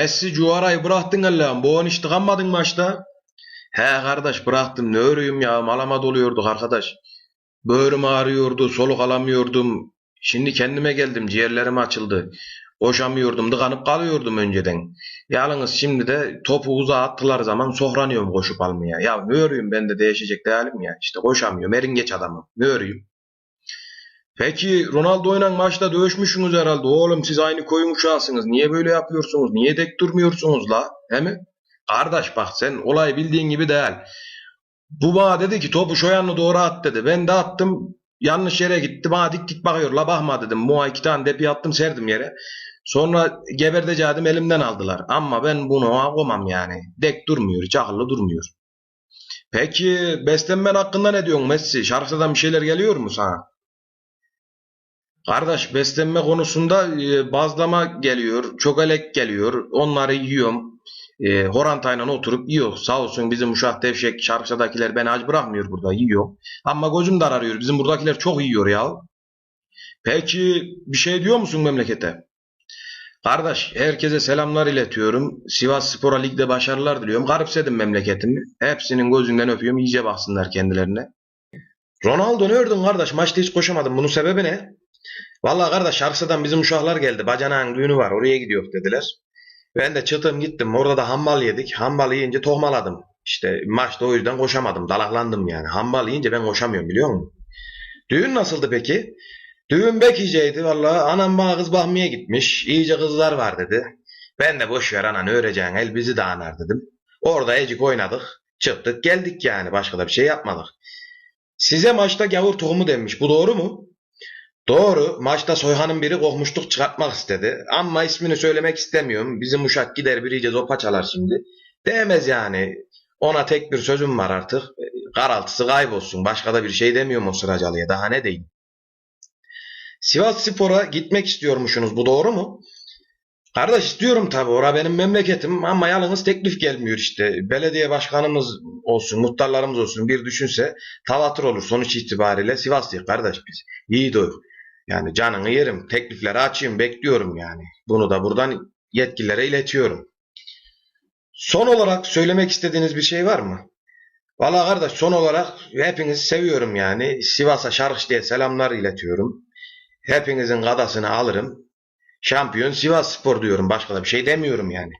Messi Cuara'yı bıraktın Allah'ım. Bu on hiç tıkanmadın maçta. He kardeş bıraktım. Ne örüyüm ya. Malama doluyorduk arkadaş. Böğrüm ağrıyordu. Soluk alamıyordum. Şimdi kendime geldim. Ciğerlerim açıldı. Koşamıyordum. Tıkanıp kalıyordum önceden. Yalnız şimdi de topu uzağa attılar zaman sohranıyorum koşup almaya. Ya ne örüyüm ben de değişecek değilim ya. İşte koşamıyorum. Eringeç adamım. Ne örüyüm? Peki Ronaldo'yla maçta dövüşmüşsünüz herhalde. Oğlum siz aynı koyun uşağısınız. Niye böyle yapıyorsunuz? Niye tek durmuyorsunuz la? He mi? Kardeş bak sen olay bildiğin gibi değil. Bu bana dedi ki topu şu yanına doğru at dedi. Ben de attım. Yanlış yere gitti. Bana dik dik bakıyor. La bakma dedim. Muha iki tane depi attım serdim yere. Sonra geberdeceğim elimden aldılar. Ama ben bunu koymam yani. Dek durmuyor. Hiç akıllı durmuyor. Peki beslenmen hakkında ne diyorsun Messi? Şarkıdan bir şeyler geliyor mu sana? Kardeş beslenme konusunda e, bazlama geliyor, çokolek geliyor. Onları yiyorum. E, horantayla oturup yiyor. Sağ olsun bizim uşak devşek şarkıdakiler beni aç bırakmıyor burada yiyor. Ama gözüm de arıyor. Bizim buradakiler çok yiyor ya. Peki bir şey diyor musun memlekete? Kardeş herkese selamlar iletiyorum. Sivas Spor'a ligde başarılar diliyorum. Garipsedim memleketimi. Hepsinin gözünden öpüyorum. İyice baksınlar kendilerine. Ronaldo ne ördün kardeş? Maçta hiç koşamadın. Bunun sebebi ne? Vallahi kardeş Arsa'dan bizim uşaklar geldi. Bacanağın düğünü var. Oraya gidiyor dediler. Ben de çıktım gittim. Orada da hambal yedik. Hambal yiyince tohmaladım. İşte maçta o yüzden koşamadım. Dalaklandım yani. Hambal yiyince ben koşamıyorum biliyor musun? Düğün nasıldı peki? Düğün bekiceydi vallahi. Anam bana kız bakmaya gitmiş. İyice kızlar var dedi. Ben de boş ver anan öğreceksin el bizi de dedim. Orada ecik oynadık. Çıktık geldik yani. Başka da bir şey yapmadık. Size maçta gavur tohumu denmiş. Bu doğru mu? Doğru. Maçta Soyhan'ın biri kokmuşluk çıkartmak istedi. Ama ismini söylemek istemiyorum. Bizim uşak gider bir iyice zopa çalar şimdi. Değmez yani. Ona tek bir sözüm var artık. Karaltısı kaybolsun. Başka da bir şey demiyorum o sıracalıya. Daha ne diyeyim. Sivas Spor'a gitmek istiyormuşsunuz. Bu doğru mu? Kardeş istiyorum tabii. Ora benim memleketim ama yalnız teklif gelmiyor işte. Belediye başkanımız olsun, muhtarlarımız olsun bir düşünse tavatır olur sonuç itibariyle Sivaslıyız kardeş biz. İyi doyuk. Yani canını yerim. Teklifleri açayım bekliyorum yani. Bunu da buradan yetkililere iletiyorum. Son olarak söylemek istediğiniz bir şey var mı? Valla kardeş son olarak hepinizi seviyorum yani. Sivas'a şarkı diye selamlar iletiyorum. Hepinizin kadasını alırım. Şampiyon Sivas Spor diyorum. Başka da bir şey demiyorum yani.